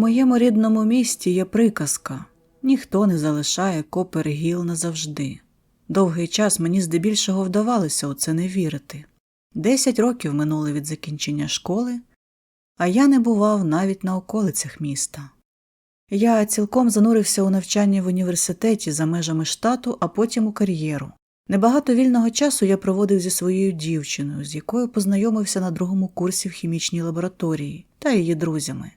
Моєму рідному місті є приказка ніхто не залишає Копер-Гіл назавжди. Довгий час мені здебільшого вдавалося у це не вірити. Десять років минули від закінчення школи, а я не бував навіть на околицях міста. Я цілком занурився у навчання в університеті за межами штату, а потім у кар'єру. Небагато вільного часу я проводив зі своєю дівчиною, з якою познайомився на другому курсі в хімічній лабораторії та її друзями.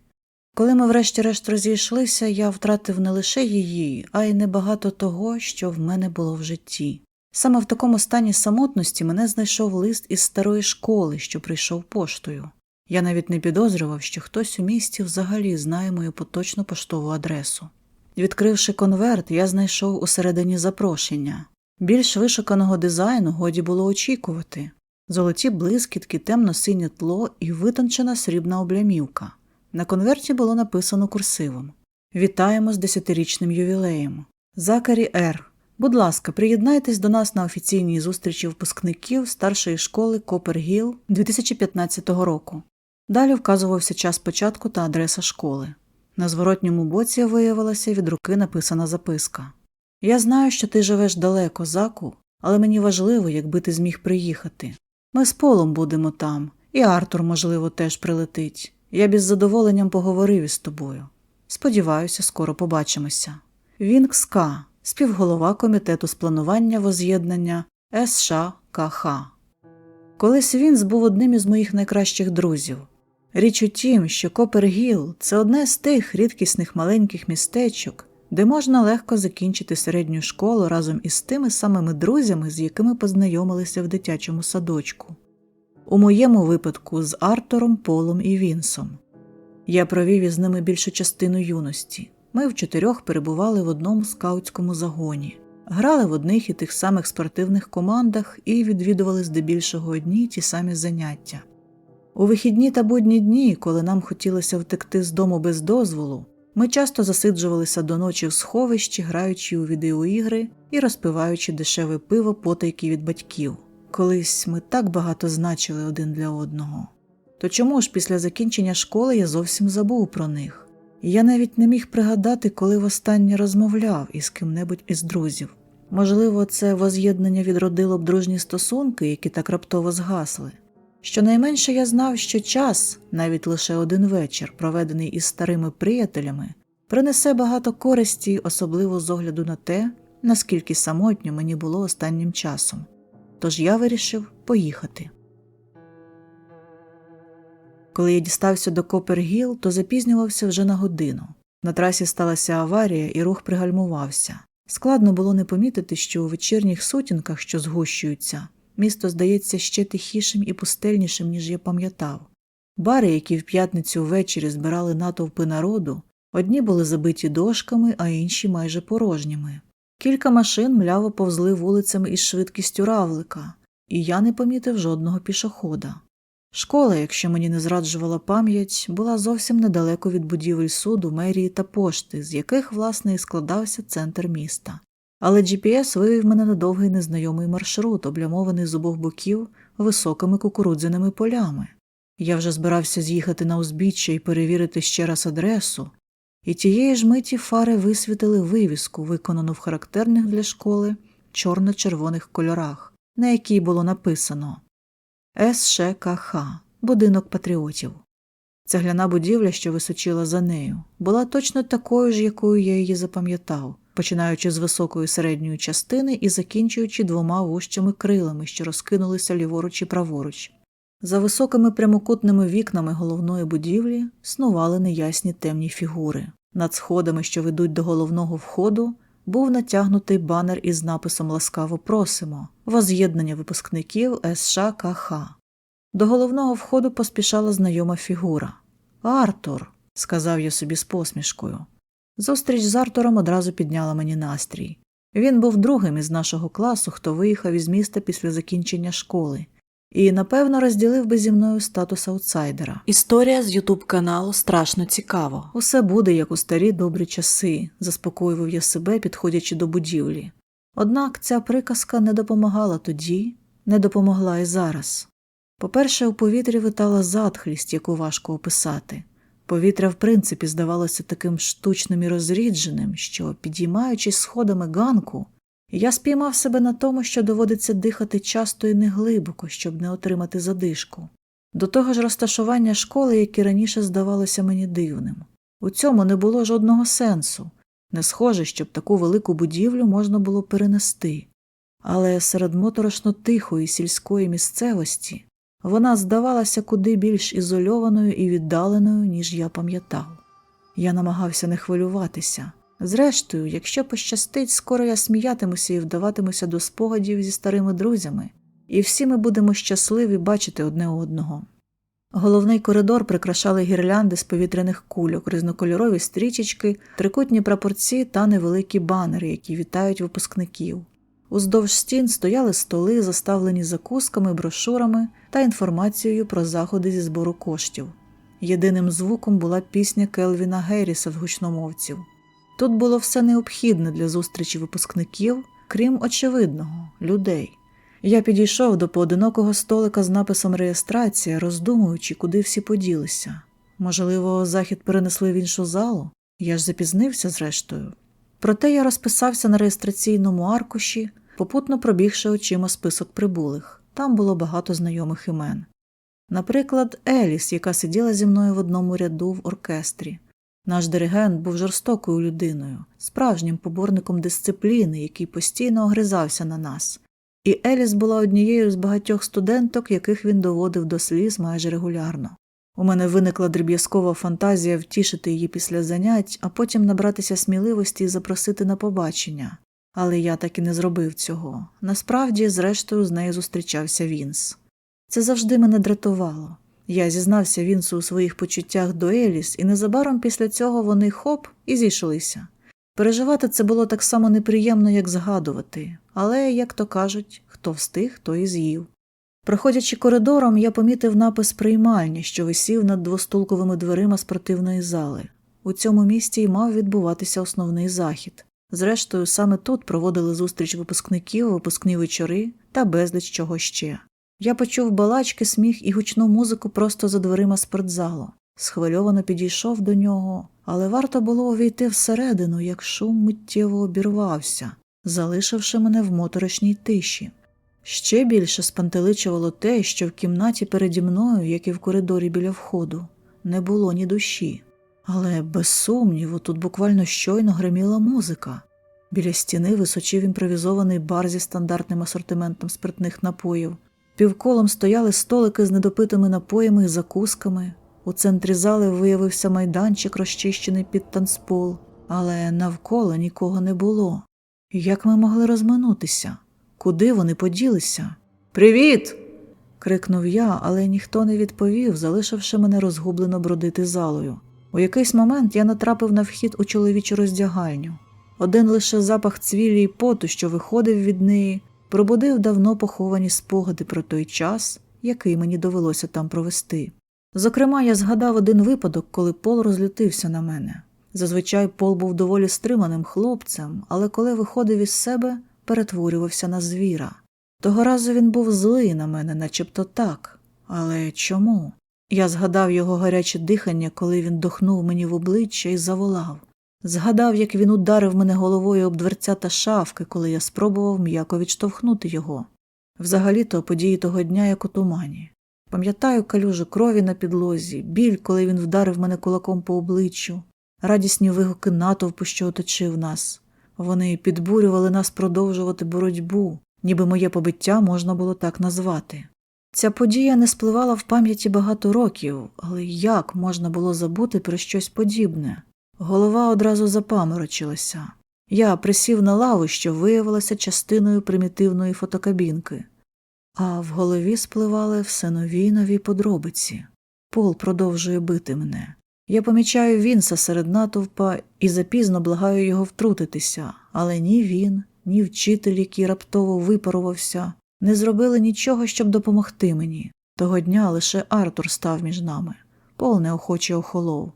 Коли ми врешті-решт розійшлися, я втратив не лише її, а й небагато того, що в мене було в житті. Саме в такому стані самотності мене знайшов лист із старої школи, що прийшов поштою. Я навіть не підозрював, що хтось у місті взагалі знає мою поточну поштову адресу. Відкривши конверт, я знайшов усередині запрошення. Більш вишуканого дизайну годі було очікувати золоті блискітки, темно-синє тло і витончена срібна облямівка. На конверті було написано курсивом Вітаємо з десятирічним ювілеєм. Закарі Р. Будь ласка, приєднайтесь до нас на офіційній зустрічі випускників старшої школи Копергіл 2015 року. Далі вказувався час початку та адреса школи. На зворотньому боці виявилася від руки написана записка. Я знаю, що ти живеш далеко, заку, але мені важливо, якби ти зміг приїхати. Ми з полом будемо там, і Артур, можливо, теж прилетить. Я б із задоволенням поговорив із тобою. Сподіваюся, скоро побачимося. Вінкс К. співголова комітету з планування воз'єднання СШКХ. Колись Вінс був одним із моїх найкращих друзів. Річ у тім, що Копергіл це одне з тих рідкісних маленьких містечок, де можна легко закінчити середню школу разом із тими самими друзями, з якими познайомилися в дитячому садочку. У моєму випадку з Артуром, Полом і Вінсом. Я провів із ними більшу частину юності. Ми в чотирьох перебували в одному скаутському загоні, грали в одних і тих самих спортивних командах і відвідували здебільшого одні ті самі заняття. У вихідні та будні дні, коли нам хотілося втекти з дому без дозволу, ми часто засиджувалися до ночі в сховищі, граючи у відеоігри і розпиваючи дешеве пиво потайки від батьків. Колись ми так багато значили один для одного. То чому ж після закінчення школи я зовсім забув про них? І я навіть не міг пригадати, коли востаннє розмовляв із ким-небудь із друзів. Можливо, це воз'єднання відродило б дружні стосунки, які так раптово згасли. Щонайменше я знав, що час, навіть лише один вечір, проведений із старими приятелями, принесе багато користі, особливо з огляду на те, наскільки самотньо мені було останнім часом. Тож я вирішив поїхати. Коли я дістався до Копергіл, то запізнювався вже на годину. На трасі сталася аварія, і рух пригальмувався. Складно було не помітити, що у вечірніх сутінках, що згущуються, місто здається ще тихішим і пустельнішим, ніж я пам'ятав. Бари, які в п'ятницю ввечері збирали натовпи народу, одні були забиті дошками, а інші майже порожніми. Кілька машин мляво повзли вулицями із швидкістю равлика, і я не помітив жодного пішохода. Школа, якщо мені не зраджувала пам'ять, була зовсім недалеко від будівель суду, мерії та пошти, з яких, власне, і складався центр міста. Але GPS вивів мене на довгий незнайомий маршрут, облямований з обох боків високими кукурудзяними полями. Я вже збирався з'їхати на узбіччя і перевірити ще раз адресу, і тієї ж миті фари висвітили вивіску, виконану в характерних для школи чорно-червоних кольорах, на якій було написано СШКХ будинок патріотів. Цегляна будівля, що височила за нею, була точно такою ж, якою я її запам'ятав, починаючи з високої середньої частини і закінчуючи двома вущими крилами, що розкинулися ліворуч і праворуч. За високими прямокутними вікнами головної будівлі снували неясні темні фігури. Над сходами, що ведуть до головного входу, був натягнутий банер із написом Ласкаво просимо воз'єднання випускників СШКХ. До головного входу поспішала знайома фігура. Артур, сказав я собі з посмішкою. Зустріч з Артуром одразу підняла мені настрій. Він був другим із нашого класу, хто виїхав із міста після закінчення школи, і, напевно, розділив би зі мною статус аутсайдера. Історія з Ютуб каналу страшно цікаво. Усе буде, як у старі добрі часи, заспокоював я себе, підходячи до будівлі. Однак ця приказка не допомагала тоді, не допомогла і зараз. По-перше, у повітрі витала затхлість, яку важко описати. Повітря, в принципі, здавалося таким штучним і розрідженим, що, підіймаючись сходами ганку, я спіймав себе на тому, що доводиться дихати часто і неглибоко, щоб не отримати задишку. До того ж розташування школи, яке раніше здавалося мені дивним. У цьому не було жодного сенсу, не схоже, щоб таку велику будівлю можна було перенести. Але серед моторошно тихої сільської місцевості вона здавалася куди більш ізольованою і віддаленою, ніж я пам'ятав. Я намагався не хвилюватися. Зрештою, якщо пощастить, скоро я сміятимуся і вдаватимуся до спогадів зі старими друзями, і всі ми будемо щасливі бачити одне одного. Головний коридор прикрашали гірлянди з повітряних кульок, різнокольорові стрічечки, трикутні прапорці та невеликі банери, які вітають випускників. Уздовж стін стояли столи, заставлені закусками, брошурами та інформацією про заходи зі збору коштів. Єдиним звуком була пісня Келвіна Герріса з гучномовців. Тут було все необхідне для зустрічі випускників, крім очевидного людей. Я підійшов до поодинокого столика з написом реєстрація, роздумуючи, куди всі поділися. Можливо, захід перенесли в іншу залу? Я ж запізнився зрештою. Проте я розписався на реєстраційному аркуші, попутно пробігши очима список прибулих. Там було багато знайомих імен. Наприклад, Еліс, яка сиділа зі мною в одному ряду в оркестрі. Наш диригент був жорстокою людиною, справжнім поборником дисципліни, який постійно огризався на нас. І Еліс була однією з багатьох студенток, яких він доводив до сліз майже регулярно. У мене виникла дріб'язкова фантазія втішити її після занять, а потім набратися сміливості і запросити на побачення. Але я так і не зробив цього. Насправді, зрештою, з нею зустрічався Вінс. Це завжди мене дратувало. Я зізнався Вінсу у своїх почуттях до Еліс, і незабаром після цього вони хоп і зійшлися. Переживати це було так само неприємно, як згадувати, але, як то кажуть, хто встиг, той і з'їв. Проходячи коридором, я помітив напис приймальня, що висів над двостулковими дверима спортивної зали. У цьому місті й мав відбуватися основний захід. Зрештою, саме тут проводили зустріч випускників, випускні вечори та безліч чого ще. Я почув балачки, сміх і гучну музику просто за дверима спортзалу. Схвильовано підійшов до нього, але варто було увійти всередину, як шум миттєво обірвався, залишивши мене в моторошній тиші. Ще більше спантеличувало те, що в кімнаті переді мною, як і в коридорі біля входу, не було ні душі. Але, без сумніву, тут буквально щойно гриміла музика. Біля стіни височив імпровізований бар зі стандартним асортиментом спиртних напоїв. Півколом стояли столики з недопитими напоями і закусками. У центрі зали виявився майданчик, розчищений під танцпол, але навколо нікого не було. Як ми могли розминутися? Куди вони поділися? Привіт. крикнув я, але ніхто не відповів, залишивши мене розгублено бродити залою. У якийсь момент я натрапив на вхід у чоловічу роздягальню. Один лише запах цвілі й поту, що виходив від неї, пробудив давно поховані спогади про той час, який мені довелося там провести. Зокрема, я згадав один випадок, коли Пол розлютився на мене. Зазвичай Пол був доволі стриманим хлопцем, але коли виходив із себе, перетворювався на звіра. Того разу він був злий на мене, начебто так. Але чому? Я згадав його гаряче дихання, коли він дохнув мені в обличчя і заволав. Згадав, як він ударив мене головою об дверця та шафки, коли я спробував м'яко відштовхнути його. Взагалі-то події того дня, як у тумані. Пам'ятаю калюжу крові на підлозі, біль, коли він вдарив мене кулаком по обличчю, радісні вигуки натовпу, що оточив нас. Вони підбурювали нас продовжувати боротьбу, ніби моє побиття можна було так назвати. Ця подія не спливала в пам'яті багато років, але як можна було забути про щось подібне? Голова одразу запаморочилася. Я присів на лаву, що виявилася частиною примітивної фотокабінки, а в голові спливали все нові й нові подробиці. Пол продовжує бити мене. Я помічаю Вінса серед натовпа і запізно благаю його втрутитися, але ні він, ні вчитель, який раптово випарувався, не зробили нічого, щоб допомогти мені. Того дня лише Артур став між нами. Пол неохоче охолов.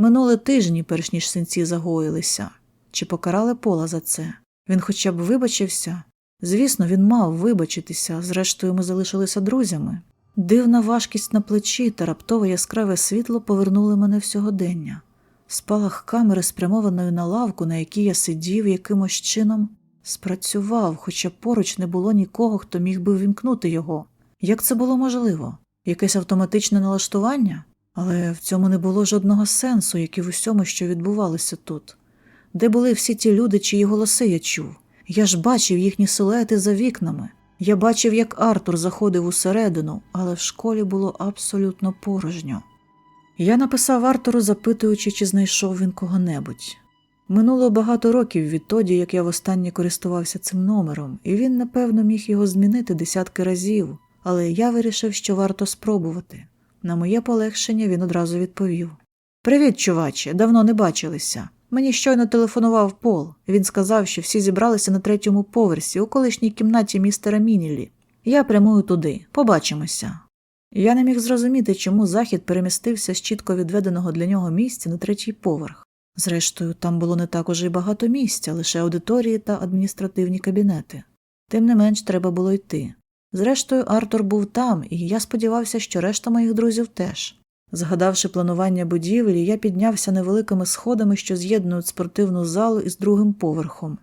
Минули тижні, перш ніж синці загоїлися. Чи покарали пола за це? Він хоча б вибачився? Звісно, він мав вибачитися, зрештою, ми залишилися друзями. Дивна важкість на плечі та раптове яскраве світло повернули мене в сьогодення. Спалах камери, спрямованої на лавку, на якій я сидів, якимось чином спрацював, хоча поруч не було нікого, хто міг би ввімкнути його. Як це було можливо? Якесь автоматичне налаштування? Але в цьому не було жодного сенсу, як і в усьому, що відбувалося тут. Де були всі ті люди, чиї голоси я чув? Я ж бачив їхні силуети за вікнами. Я бачив, як Артур заходив усередину, але в школі було абсолютно порожньо. Я написав Артуру, запитуючи, чи знайшов він кого-небудь. Минуло багато років відтоді, як я востаннє користувався цим номером, і він, напевно, міг його змінити десятки разів, але я вирішив, що варто спробувати. На моє полегшення він одразу відповів: Привіт, чуваче, давно не бачилися. Мені щойно телефонував Пол. Він сказав, що всі зібралися на третьому поверсі у колишній кімнаті містера Мінілі. Я прямую туди. Побачимося. Я не міг зрозуміти, чому захід перемістився з чітко відведеного для нього місця на третій поверх. Зрештою, там було не так уже й багато місця, лише аудиторії та адміністративні кабінети. Тим не менш, треба було йти. Зрештою, Артур був там, і я сподівався, що решта моїх друзів теж. Згадавши планування будівлі, я піднявся невеликими сходами, що з'єднують спортивну залу із другим поверхом.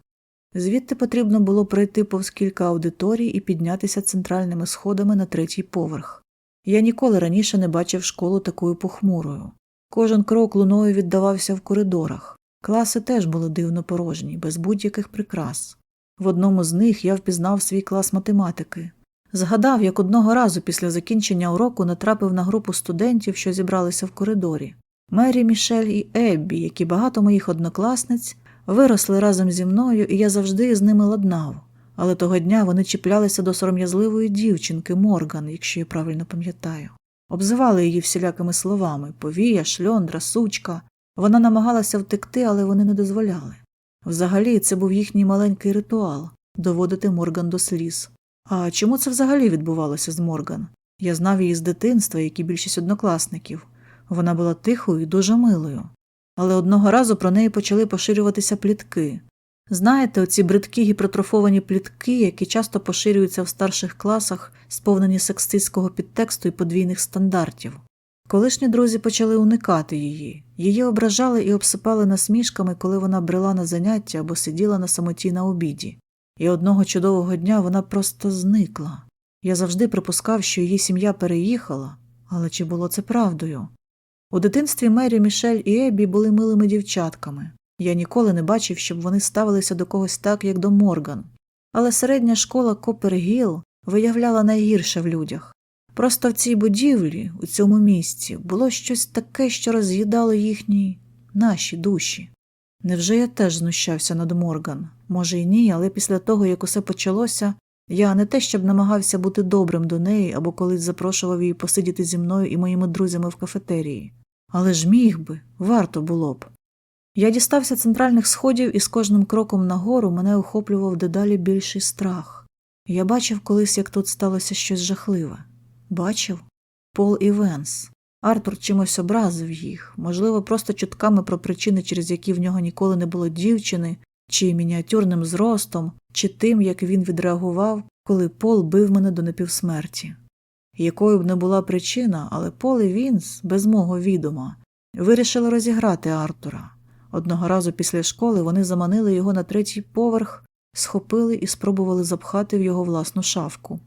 Звідти потрібно було пройти повз кілька аудиторій і піднятися центральними сходами на третій поверх. Я ніколи раніше не бачив школу такою похмурою. Кожен крок луною віддавався в коридорах. Класи теж були дивно порожні, без будь-яких прикрас. В одному з них я впізнав свій клас математики. Згадав, як одного разу після закінчення уроку натрапив на групу студентів, що зібралися в коридорі. Мері, Мішель і Еббі, які багато моїх однокласниць, виросли разом зі мною, і я завжди з ними ладнав. Але того дня вони чіплялися до сором'язливої дівчинки Морган, якщо я правильно пам'ятаю. Обзивали її всілякими словами повія, шльондра, сучка. Вона намагалася втекти, але вони не дозволяли. Взагалі, це був їхній маленький ритуал доводити Морган до сліз. А чому це взагалі відбувалося з Морган? Я знав її з дитинства, як і більшість однокласників. Вона була тихою і дуже милою. Але одного разу про неї почали поширюватися плітки. Знаєте, оці бридкі гіпертрофовані плітки, які часто поширюються в старших класах, сповнені сексистського підтексту і подвійних стандартів. Колишні друзі почали уникати її, її ображали і обсипали насмішками, коли вона брела на заняття або сиділа на самоті на обіді. І одного чудового дня вона просто зникла. Я завжди припускав, що її сім'я переїхала, але чи було це правдою? У дитинстві Мері, Мішель і Ебі були милими дівчатками. Я ніколи не бачив, щоб вони ставилися до когось так, як до Морган. Але середня школа Копергіл виявляла найгірше в людях. Просто в цій будівлі, у цьому місці, було щось таке, що роз'їдало їхні наші душі. Невже я теж знущався над Морган? Може, й ні, але після того, як усе почалося, я не те, щоб намагався бути добрим до неї або колись запрошував її посидіти зі мною і моїми друзями в кафетерії. Але ж міг би, варто було б. Я дістався центральних сходів і з кожним кроком нагору мене охоплював дедалі більший страх. Я бачив колись, як тут сталося щось жахливе. Бачив Пол і Венс. Артур чимось образив їх, можливо, просто чутками про причини, через які в нього ніколи не було дівчини, чи мініатюрним зростом, чи тим, як він відреагував, коли Пол бив мене до напівсмерті. Якою б не була причина, але Пол і Вінс, без мого відома, вирішили розіграти Артура. Одного разу після школи вони заманили його на третій поверх, схопили і спробували запхати в його власну шафку.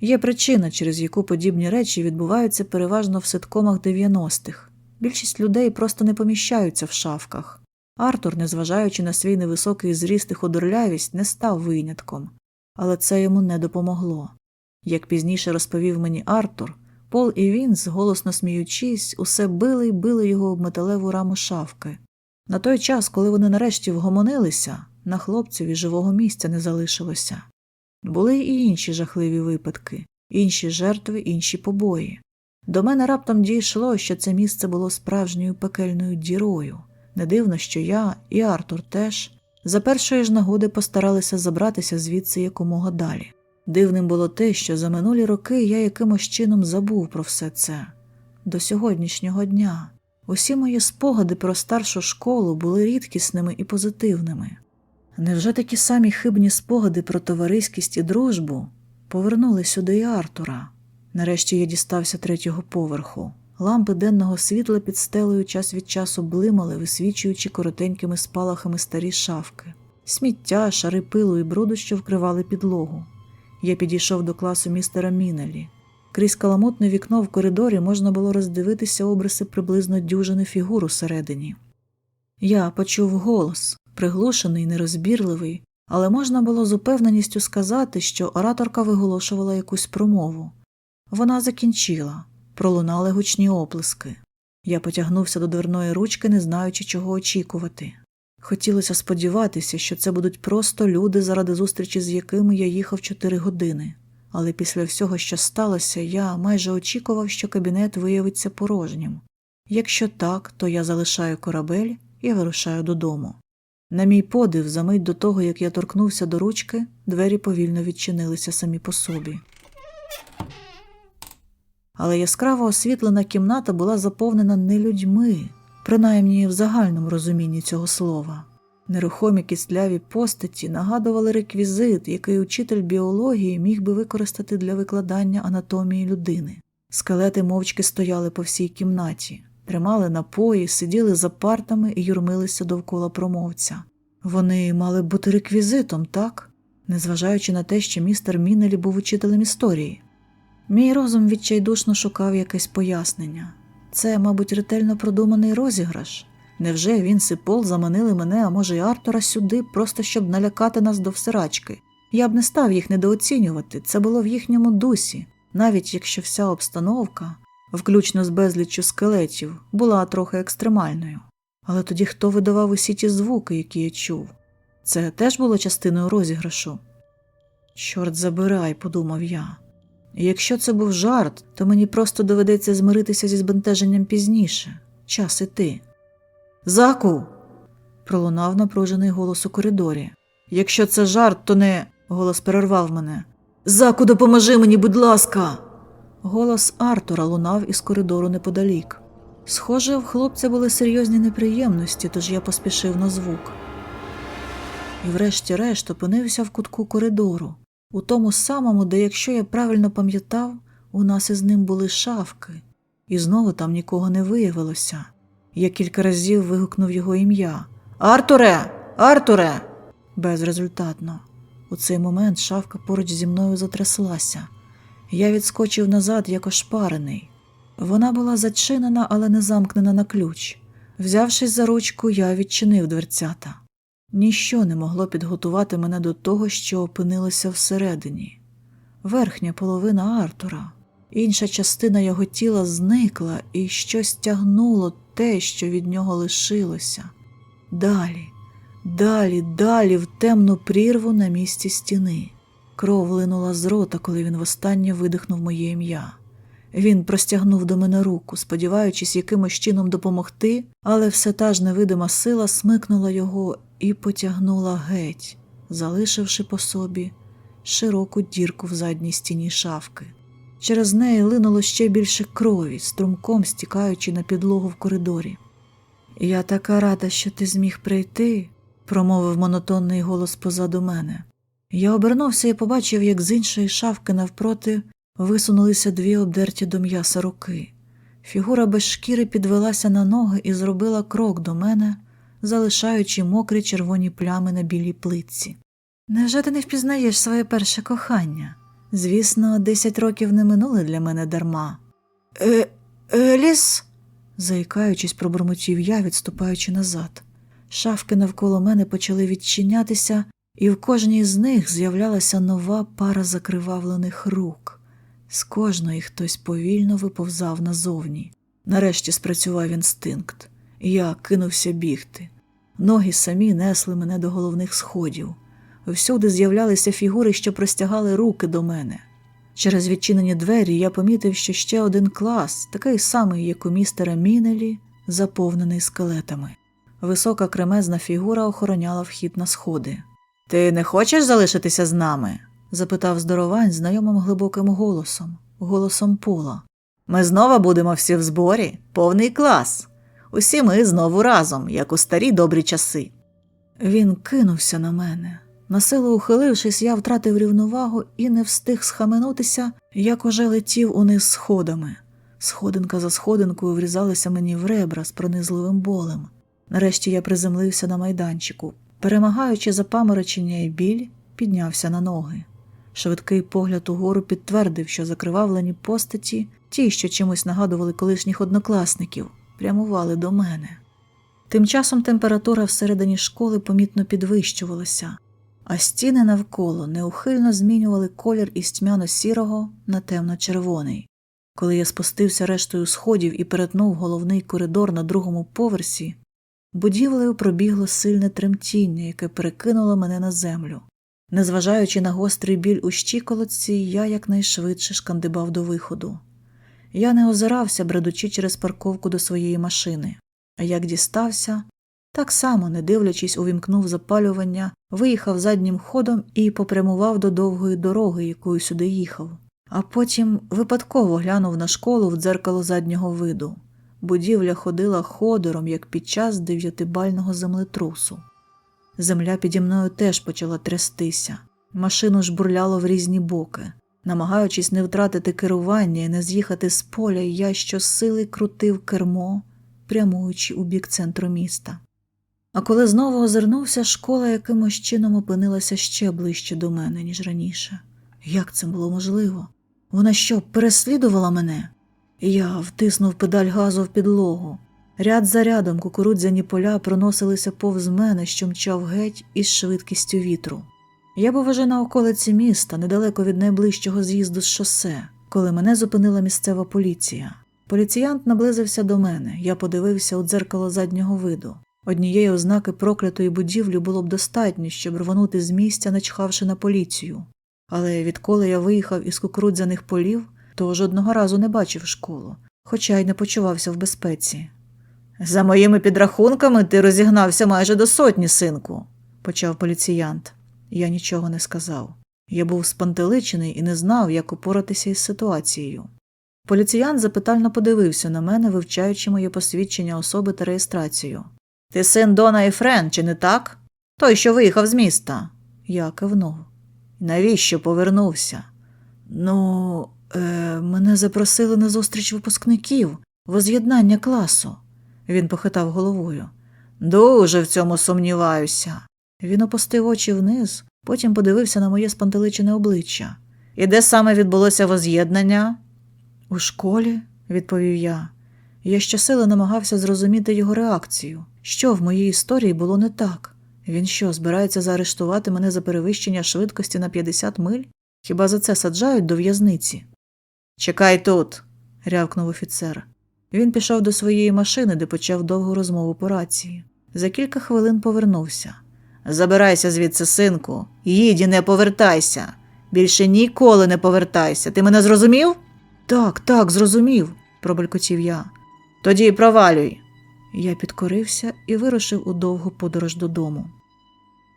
Є причина, через яку подібні речі відбуваються переважно в ситкомах 90-х. Більшість людей просто не поміщаються в шафках. Артур, незважаючи на свій невисокий зріст і худорлявість, не став винятком, але це йому не допомогло. Як пізніше розповів мені Артур, Пол і Вінс, голосно сміючись, усе били й били його об металеву раму шафки. На той час, коли вони нарешті вгомонилися, на хлопцеві живого місця не залишилося. Були і інші жахливі випадки, інші жертви, інші побої. До мене раптом дійшло, що це місце було справжньою пекельною дірою. Не дивно, що я і Артур теж за першої ж нагоди постаралися забратися звідси якомога далі. Дивним було те, що за минулі роки я якимось чином забув про все це. До сьогоднішнього дня усі мої спогади про старшу школу були рідкісними і позитивними. Невже такі самі хибні спогади про товариськість і дружбу повернули сюди і Артура? Нарешті я дістався третього поверху. Лампи денного світла під стелею час від часу блимали, висвічуючи коротенькими спалахами старі шафки, сміття, шари пилу і бруду, що вкривали підлогу. Я підійшов до класу містера Мінелі. Крізь каламутне вікно в коридорі можна було роздивитися обриси приблизно дюжини фігур усередині. Я почув голос, приглушений, нерозбірливий, але можна було з упевненістю сказати, що ораторка виголошувала якусь промову. Вона закінчила, пролунали гучні оплески. Я потягнувся до дверної ручки, не знаючи, чого очікувати. Хотілося сподіватися, що це будуть просто люди, заради зустрічі з якими я їхав чотири години, але після всього, що сталося, я майже очікував, що кабінет виявиться порожнім. Якщо так, то я залишаю корабель і вирушаю додому. На мій подив, за мить до того, як я торкнувся до ручки, двері повільно відчинилися самі по собі. Але яскраво освітлена кімната була заповнена не людьми, принаймні в загальному розумінні цього слова. Нерухомі кістляві постаті нагадували реквізит, який учитель біології міг би використати для викладання анатомії людини. Скелети мовчки стояли по всій кімнаті, тримали напої, сиділи за партами і юрмилися довкола промовця. Вони мали бути реквізитом, так? Незважаючи на те, що містер Мінелі був учителем історії. Мій розум відчайдушно шукав якесь пояснення. Це, мабуть, ретельно продуманий розіграш. Невже він і Пол заманили мене, а може, й Артура сюди, просто щоб налякати нас до всирачки? Я б не став їх недооцінювати, це було в їхньому дусі, навіть якщо вся обстановка, включно з безліччю скелетів, була трохи екстремальною. Але тоді хто видавав усі ті звуки, які я чув? Це теж було частиною розіграшу? Чорт забирай, подумав я. І якщо це був жарт, то мені просто доведеться змиритися зі збентеженням пізніше. Час іти. Заку. пролунав напружений голос у коридорі. Якщо це жарт, то не. голос перервав мене. Заку, допоможи мені, будь ласка. Голос Артура лунав із коридору неподалік. Схоже, в хлопця були серйозні неприємності, тож я поспішив на звук. І врешті-решт опинився в кутку коридору, у тому самому, де, якщо я правильно пам'ятав, у нас із ним були шавки, і знову там нікого не виявилося. Я кілька разів вигукнув його ім'я Артуре! Артуре! Безрезультатно. У цей момент шавка поруч зі мною затряслася. Я відскочив назад, як ошпарений. Вона була зачинена, але не замкнена на ключ. Взявшись за ручку, я відчинив дверцята. Ніщо не могло підготувати мене до того, що опинилося всередині. Верхня половина Артура, інша частина його тіла зникла, і щось тягнуло те, що від нього лишилося. Далі, далі, далі, в темну прірву на місці стіни. Кров линула з рота, коли він востаннє видихнув моє ім'я. Він простягнув до мене руку, сподіваючись якимось чином допомогти, але все та ж невидима сила смикнула його і потягнула геть, залишивши по собі широку дірку в задній стіні шафки. Через неї линуло ще більше крові, струмком стікаючи на підлогу в коридорі. Я така рада, що ти зміг прийти, промовив монотонний голос позаду мене. Я обернувся і побачив, як з іншої шафки навпроти висунулися дві обдерті до м'яса руки. Фігура без шкіри підвелася на ноги і зробила крок до мене, залишаючи мокрі червоні плями на білій плитці. Невже ти не впізнаєш своє перше кохання? Звісно, десять років не минули для мене дарма. Е, Еліс? заїкаючись, пробурмотів я, відступаючи назад. Шафки навколо мене почали відчинятися, і в кожній з них з'являлася нова пара закривавлених рук. З кожної хтось повільно виповзав назовні. Нарешті спрацював інстинкт. Я кинувся бігти. Ноги самі несли мене до головних сходів. Всюди з'являлися фігури, що простягали руки до мене. Через відчинені двері я помітив, що ще один клас, такий самий, як у містера Мінелі, заповнений скелетами. Висока кремезна фігура охороняла вхід на сходи. Ти не хочеш залишитися з нами? запитав здоровань знайомим глибоким голосом, голосом пола. Ми знову будемо всі в зборі, повний клас. Усі ми знову разом, як у старі добрі часи. Він кинувся на мене. Насилу ухилившись, я втратив рівновагу і не встиг схаменутися, як уже летів униз сходами. Сходинка за сходинкою врізалися мені в ребра з пронизливим болем. Нарешті я приземлився на майданчику. Перемагаючи запаморочення і біль, піднявся на ноги. Швидкий погляд угору підтвердив, що закривавлені постаті, ті, що чимось нагадували колишніх однокласників, прямували до мене. Тим часом температура всередині школи помітно підвищувалася, а стіни навколо неухильно змінювали колір із тьмяно-сірого на темно-червоний. Коли я спустився рештою сходів і перетнув головний коридор на другому поверсі, будівлею пробігло сильне тремтіння, яке перекинуло мене на землю. Незважаючи на гострий біль у щиколотці, я якнайшвидше шкандибав до виходу. Я не озирався, бредучи через парковку до своєї машини, а як дістався, так само, не дивлячись, увімкнув запалювання, виїхав заднім ходом і попрямував до довгої дороги, якою сюди їхав. А потім випадково глянув на школу в дзеркало заднього виду. Будівля ходила ходором, як під час дев'ятибального землетрусу. Земля піді мною теж почала трястися. Машину жбурляло в різні боки. Намагаючись не втратити керування і не з'їхати з поля, я щосили крутив кермо, прямуючи у бік центру міста. А коли знову озирнувся, школа якимось чином опинилася ще ближче до мене, ніж раніше. Як це було можливо? Вона що, переслідувала мене? Я втиснув педаль газу в підлогу. Ряд за рядом кукурудзяні поля проносилися повз мене, що мчав геть із швидкістю вітру. Я був уже на околиці міста, недалеко від найближчого з'їзду з шосе, коли мене зупинила місцева поліція. Поліціянт наблизився до мене, я подивився у дзеркало заднього виду. Однієї ознаки проклятої будівлі було б достатньо, щоб рвонути з місця, начхавши на поліцію. Але відколи я виїхав із кукурудзяних полів, то жодного разу не бачив школу, хоча й не почувався в безпеці. За моїми підрахунками, ти розігнався майже до сотні, синку, почав поліціянт. Я нічого не сказав. Я був спантеличений і не знав, як упоратися із ситуацією. Поліціянт запитально подивився на мене, вивчаючи моє посвідчення особи та реєстрацію. Ти син Дона і Френ, чи не так? Той, що виїхав з міста. Я кивнув. Навіщо повернувся? Ну, е, мене запросили на зустріч випускників, воз'єднання класу. Він похитав головою. Дуже в цьому сумніваюся. Він опустив очі вниз, потім подивився на моє спантеличене обличчя. І де саме відбулося воз'єднання? У школі, відповів я. Я щосили намагався зрозуміти його реакцію. Що в моїй історії було не так? Він що, збирається заарештувати мене за перевищення швидкості на 50 миль? Хіба за це саджають до в'язниці? Чекай тут, рявкнув офіцер. Він пішов до своєї машини, де почав довгу розмову по рації. За кілька хвилин повернувся. Забирайся звідси, синку, їдь і не повертайся. Більше ніколи не повертайся. Ти мене зрозумів? Так, так, зрозумів, пробелькотів я. Тоді провалюй. Я підкорився і вирушив у довгу подорож додому.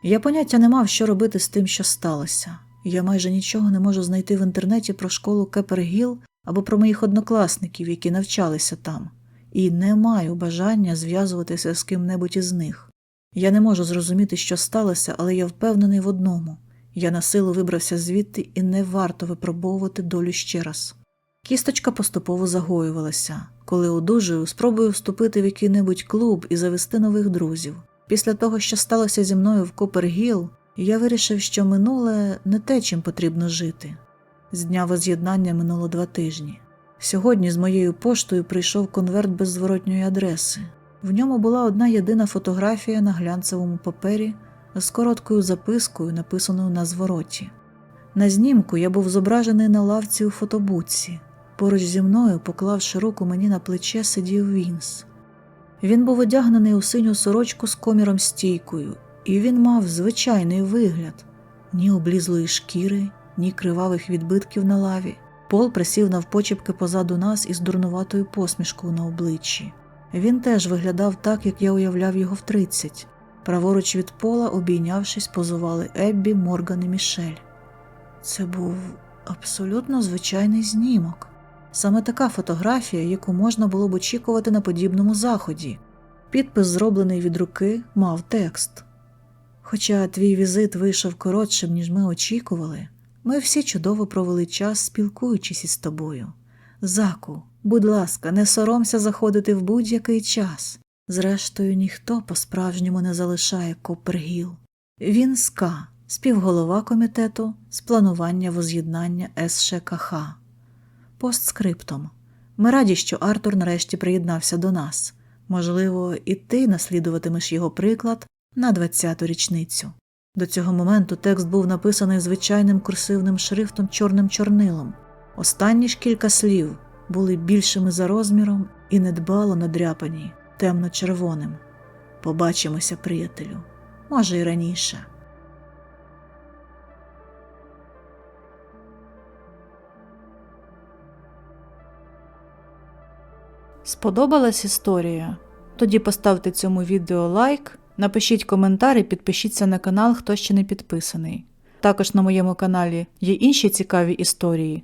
Я поняття не мав, що робити з тим, що сталося. Я майже нічого не можу знайти в інтернеті про школу Кепергіл або про моїх однокласників, які навчалися там, і не маю бажання зв'язуватися з ким-небудь із них. Я не можу зрозуміти, що сталося, але я впевнений в одному я на силу вибрався звідти і не варто випробовувати долю ще раз. Кісточка поступово загоювалася. Коли одужаю, спробую вступити в який-небудь клуб і завести нових друзів. Після того, що сталося зі мною в Копергіл, я вирішив, що минуле не те, чим потрібно жити. З дня воз'єднання минуло два тижні. Сьогодні з моєю поштою прийшов конверт без зворотньої адреси. В ньому була одна єдина фотографія на глянцевому папері з короткою запискою, написаною на звороті. На знімку я був зображений на лавці у фотобудці. Поруч зі мною, поклавши руку мені на плече, сидів Вінс. Він був одягнений у синю сорочку з коміром стійкою, і він мав звичайний вигляд ні облізлої шкіри, ні кривавих відбитків на лаві. Пол присів навпочепки позаду нас із дурнуватою посмішкою на обличчі. Він теж виглядав так, як я уявляв його в тридцять. Праворуч від пола, обійнявшись, позували Еббі, Морган і Мішель. Це був абсолютно звичайний знімок. Саме така фотографія, яку можна було б очікувати на подібному заході. Підпис, зроблений від руки, мав текст. Хоча твій візит вийшов коротшим, ніж ми очікували, ми всі чудово провели час, спілкуючись із тобою. Заку, будь ласка, не соромся заходити в будь-який час. Зрештою, ніхто по-справжньому не залишає Коппергіл. Він СКА, співголова комітету з планування воз'єднання СШКХ. Постскриптом. Ми раді, що Артур нарешті приєднався до нас. Можливо, і ти наслідуватимеш його приклад на 20-ту річницю. До цього моменту текст був написаний звичайним курсивним шрифтом чорним чорнилом. Останні ж кілька слів були більшими за розміром і недбало надряпані темно-червоним. Побачимося, приятелю, може, й раніше. Сподобалась історія? Тоді поставте цьому відео лайк, напишіть коментар і підпишіться на канал, хто ще не підписаний. Також на моєму каналі є інші цікаві історії.